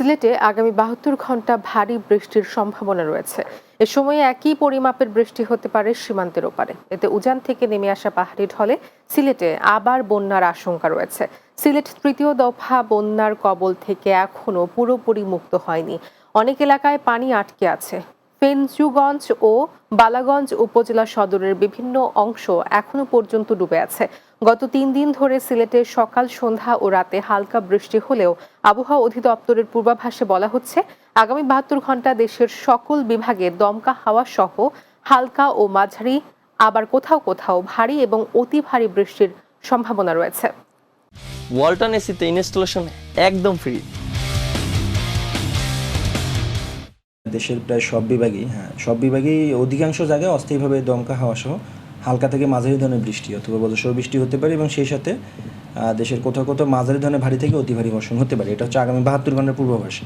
সিলেটে আগামী বাহাত্তর ঘণ্টা ভারী বৃষ্টির সম্ভাবনা রয়েছে। এ সময়ে একই পরিমাপের বৃষ্টি হতে পারে সীমান্তের ওপারে। এতে উজান থেকে নেমে আসা পাহাড়ি ঢলে সিলেটে আবার বন্যার আশঙ্কা রয়েছে। সিলেট তৃতীয় দফা বন্যার কবল থেকে এখনও পুরোপুরি মুক্ত হয়নি। অনেক এলাকায় পানি আটকে আছে। ফেঞ্চুগঞ্জ ও বালাগঞ্জ উপজেলা সদরের বিভিন্ন অংশ এখনও পর্যন্ত ডুবে আছে। গত তিন দিন ধরে সিলেটে সকাল, সন্ধ্যা ও রাতে হালকা বৃষ্টি হলেও আবহাওয়া অধিদপ্তরের পূর্বাভাসে বলা হচ্ছে, আগামী বাহাত্তর ঘণ্টা দেশের সকল বিভাগে দমকা হাওয়া সহ হালকা ও মাঝারি, আবার কোথাও কোথাও ভারী এবং অতি ভারী বৃষ্টির সম্ভাবনা রয়েছে। ওয়ালটন এসিতে ইনস্টলেশন একদম ফ্রি দেশের প্রায় সব বিভাগেই হ্যাঁ সব বিভাগেই অধিকাংশ জায়গায় অস্থায়ীভাবে দমকা হাওয়া সহ হালকা থেকে মাঝারি ধরনের বৃষ্টি অথবা বজ্রসহ বৃষ্টি হতে পারে এবং সেই সাথে দেশের কোথাও কোথাও মাঝারি ধরনের ভারী থেকে অতি ভারী বর্ষণ হতে পারে। এটা হচ্ছে আগামী বাহাত্তর ঘণ্টার পূর্বাভাস।